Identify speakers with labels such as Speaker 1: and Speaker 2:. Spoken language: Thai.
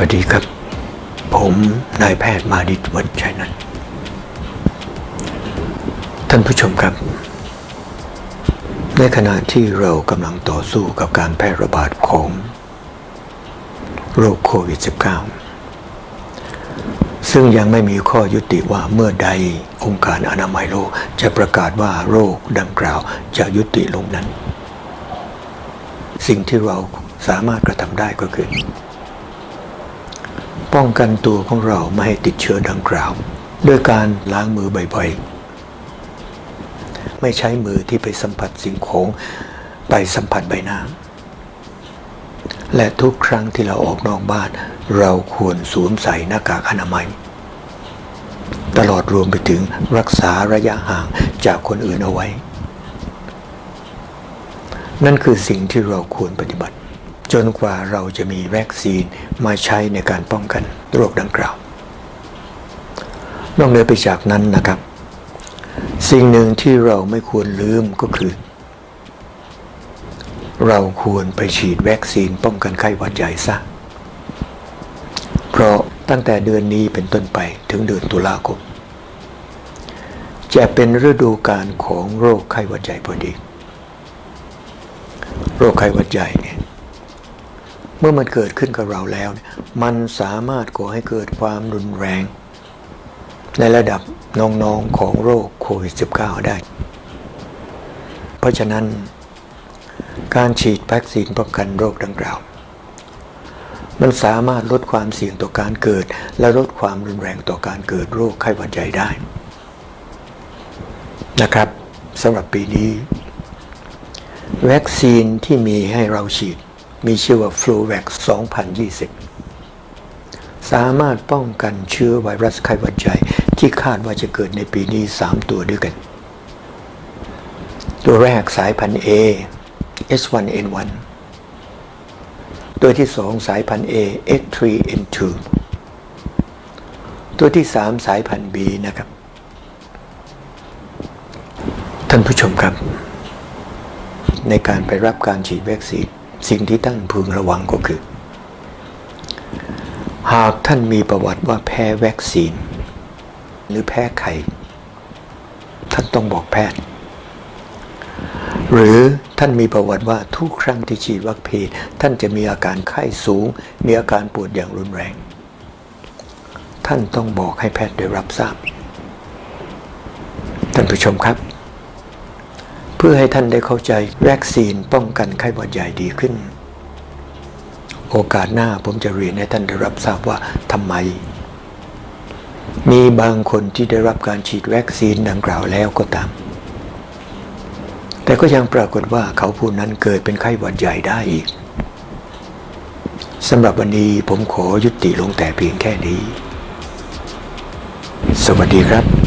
Speaker 1: วัสดีครับ ผมนายแพทย์มาดิตวัชชัยนันท์ท่านผู้ชมครับ ในขณะที่เรากำลังต่อสู้กับการแพร่ระบาดของโรคโควิด -19 ซึ่งยังไม่มีข้อยุติว่าเมื่อใดองค์การอนามัยโลกจะประกาศว่าโรคดังกล่าวจะยุติลงนั้น สิ่งที่เราสามารถกระทำได้ก็คือ ป้องกันตัวของเราไม่ให้ติดเชื้อดังกล่าว ด้วยการล้างมือบ่อยๆ ไม่ใช้มือที่ไปสัมผัสสิ่งของไปสัมผัสใบหน้า และทุกครั้งที่เราออกนอกบ้าน เราควรสวมใส่หน้ากากอนามัย ตลอดรวมไปถึงรักษาระยะห่างจากคนอื่นเอาไว้ นั่นคือสิ่งที่เราควรปฏิบัติ จนกว่าเราจะมีวัคซีนมาใช้ในการป้องกันโรคดังกล่าวนอกเหนือไปจากนั้นนะครับ สิ่งหนึ่งที่เราไม่ควรลืมก็คือ เราควรไปฉีดวัคซีนป้องกันไข้หวัดใหญ่ซะเพราะตั้งแต่เดือนนี้เป็นต้นไปถึงเดือนตุลาคมจะเป็นฤดูกาลของโรคไข้หวัดใหญ่พอดี โรคไข้หวัดใหญ่เนี่ย มื่อมันเกิดขึ้นกับเราแล้ว มันสามารถก่อให้เกิดความรุนแรง ในระดับน้องๆของโรคโควิด -19 ได้ เพราะฉะนั้น การฉีดวัคซีนป้องกันโรคดังกล่าว มันสามารถลดความเสี่ยงต่อการเกิด และลดความรุนแรงต่อการเกิดโรคไข้หวัดใหญ่ได้นะครับสำหรับปีนี้ วัคซีนที่มีให้เราฉีด มีชื่อว่า f l u v a x 2020 สามารถป้องกันเชื้อไวรัสไข้หวัดใหญ่ที่คาดว่าจะเกิดในปีนี้ 3 ตัวด้วยกัน ตัวแรกสายพันธุ์ A H1N1 ตัวที่2สายพันธุ์ A H3N2 ตัวที่3สายพันธุ์ B นะครับ ท่านผู้ชมครับ ในการไปรับการฉีดวัคซีน สิ่งที่ท่านพึงระวังก็คือ หากท่านมีประวัติว่าแพ้วัคซีน หรือแพ้ไข้ท่านต้องบอกแพทย์ หรือท่านมีประวัติว่าทุกครั้งที่ฉีดวัคซีนท่านจะมีอาการไข้สูง มีอาการปวดอย่างรุนแรง ท่านต้องบอกให้แพทย์ได้รับทราบท่านผู้ชมครับ เพื่อให้ท่านได้เข้าใจวัคซีนป้องกันไข้หวัดใหญ่ดีขึ้น โอกาสหน้าผมจะเรียนให้ท่านได้รับทราบว่าทำไม มีบางคนที่ได้รับการฉีดวัคซีนดังกล่าวแล้วก็ตาม แต่ก็ยังปรากฏว่าเขาผู้นั้นเกิดเป็นไข้หวัดใหญ่ได้อีกสำหรับวันนี้ผมขอยุติลงแต่เพียงแค่นี้ สวัสดีครับ